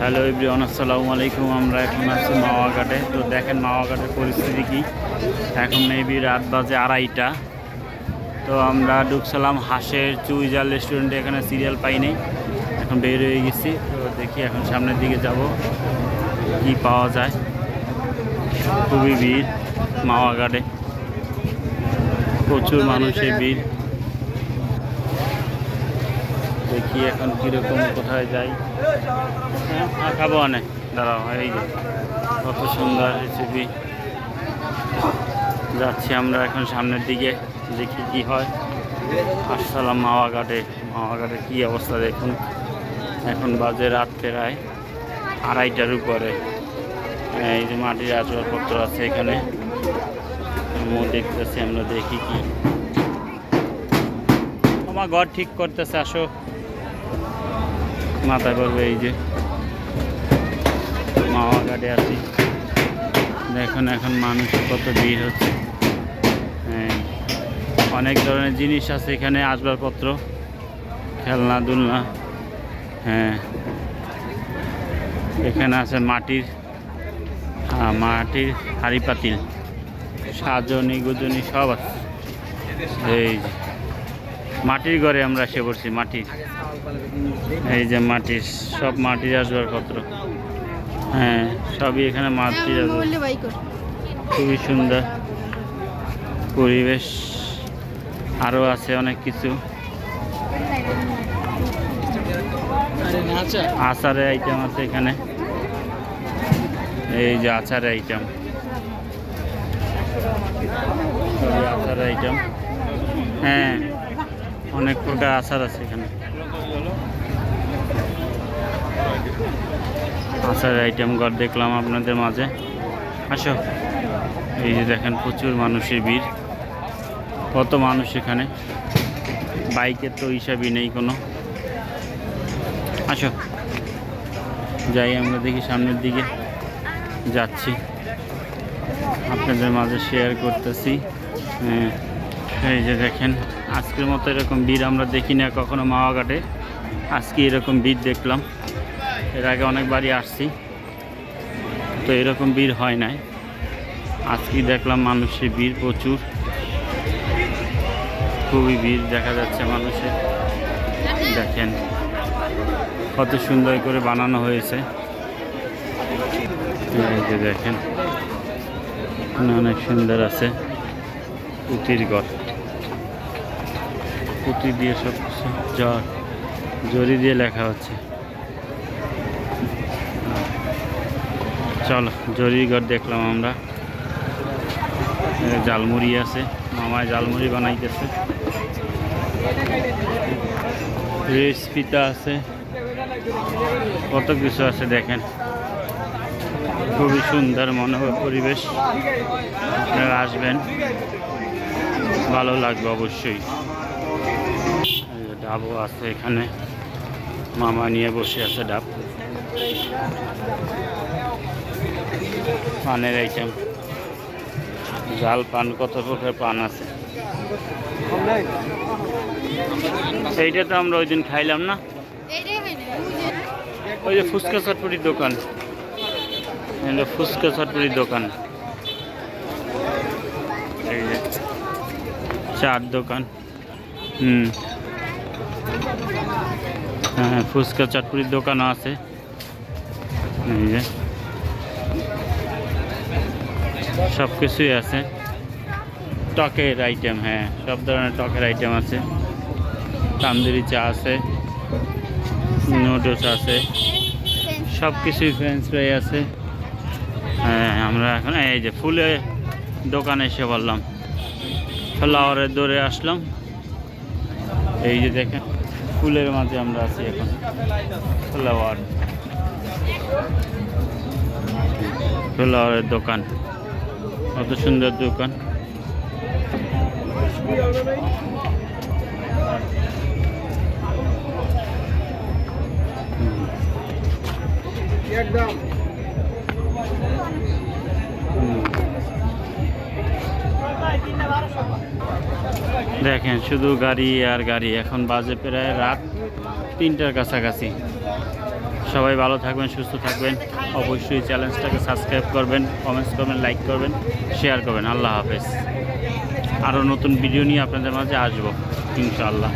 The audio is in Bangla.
হ্যালো এভরিওয়ান, আসসালামু আলাইকুম। আমরা এখন আছি মাওয়াঘাটে। তো দেখেন মাওয়াঘাটের পরিস্থিতি কি? এখন মেবি রাত বাজে আড়াইটা। তো আমরা ঢুকছিলাম হাঁসের চুইজার রেস্টুরেন্টে এখানে সিরিয়াল পাইনি এখন বের হয়ে গেছি। তো দেখি এখন সামনের দিকে যাব। কি পাওয়া যায়? খুবই ভিড় মাওয়াঘাটে। প্রচুর মানুষের ভিড়। দেখি এখন কীরকম, কোথায় যাই। হ্যাঁ খাব অনেক। দাঁড়াও, এই যে, কত সুন্দর রেসিপি যাচ্ছি আমরা এখন সামনের দিকে, দেখি কি হয়। আসসালাম মাওয়াঘাটে। মাওয়াঘাটে কী অবস্থা দেখুন। এখন বাজে রাত প্রায় আড়াইটার উপরে। এই যে মাটির আসবাবপত্র আছে এখানে। দেখতেছি, আমরা দেখি কি। আমার ঘর ঠিক করতেছে, আসো। মাথায় পড়বে এই যে। মাওয়া ঘাটে আছি। দেখুন এখন মানুষ কত ভিড় হচ্ছে। হ্যাঁ, অনেক ধরনের জিনিস আছে এখানে আসবাবপত্র খেলনা দুলনা। হ্যাঁ এখানে আছে মাটির মাটির হাড়ি পাতিল সাজনি গুজনি সব আছে। এই মাটির ঘরে আমরা এসে পড়ছি মাটির এই যে মাটির সব মাটির আসবাবপত্র। হ্যাঁ সবই এখানে মাটির বাই কর। খুবই সুন্দর পরিবেশ। আরও আছে অনেক কিছু। আচারের আইটেম আছে এখানে। এই যে আচারের আইটেম আচারের আইটেম হ্যাঁ। অনেক প্রকার আচার আছে এখানে। আচারের আইটেম ঘর দেখলাম আপনাদের মাঝে। আসো। এই যে দেখেন প্রচুর মানুষের ভিড়। কত মানুষ এখানে? বাইকের তো হিসাবই নেই কোনো। আসো। যাই আমরা দেখি সামনের দিকে। যাচ্ছি। আপনাদের মাঝে শেয়ার করতেছি। হ্যাঁ, এই যে দেখেন। আজকের মতো এরকম ভিড় আমরা দেখি না কখনো মাওয়াঘাটে। আজকে এরকম ভিড় দেখলাম। এর আগে অনেকবারই আসছি। তো এরকম ভিড় হয় নাই। আজকে দেখলাম মানুষের ভিড় প্রচুর। খুবই ভিড় দেখা যাচ্ছে মানুষের। দেখেন কত সুন্দর করে বানানো হয়েছে। দেখেন অনেক সুন্দর আছে। পুঁতির ঘর। পুঁতি দিয়ে সব কিছু, জ্বর জরি দিয়ে লেখা হচ্ছে। চলো জরির ঘর দেখলাম আমরা। জালমুড়ি আছে মামায় জালমুড়ি বানাইতেছে। রেস পিতা আছে, কত কিছু আছে দেখেন। খুবই সুন্দর মনোহর পরিবেশ। আপনারা আসবেন, ভালো লাগবে অবশ্যই। ডাবও আছে এখানে। মামা নিয়ে বসে আছে ডাব। পানের আইটেম জাল পান কত প্রকার পান আছে? এইটা তো আমরা ওই দিন খাইলাম না। ওই যে ফুচকা চটপটির দোকান। ফুচকা চটপটির দোকান। এই যে চার দোকান। হুম। হ্যাঁ ফুচকা চটপটির দোকানও আছে। সব কিছুই আছে। টকের আইটেম হ্যাঁ সব ধরনের টকের আইটেম আছে। তান্দুরি চা আছে নুডলস আছে সব কিছুই ফ্রেঞ্চ ফ্রাই আছে। হ্যাঁ আমরা এখন এই যে ফুলের দোকানে এসে বললাম। ফ্লাওয়ারের দৌড়ে আসলাম। এই যে দেখেন। ফুলের মাঝে আমরা আছি এখন। ফ্লাওয়ার। ফ্লাওয়ারের দোকান। কত সুন্দর দোকান। হুম। দেখেন, শুধু গাড়ি আর গাড়ি। এখন বাজে প্রায় রাত তিনটার কাছাকাছি। সবাই ভালো থাকবেন, সুস্থ থাকবেন। অবশ্যই চ্যালেঞ্জটাকে সাবস্ক্রাইব করবেন কমেন্টস করবেন লাইক করবেন শেয়ার করবেন। আল্লাহ হাফেজ। আরও নতুন ভিডিও নিয়ে আপনাদের মাঝে আসব, ইনশাআল্লাহ।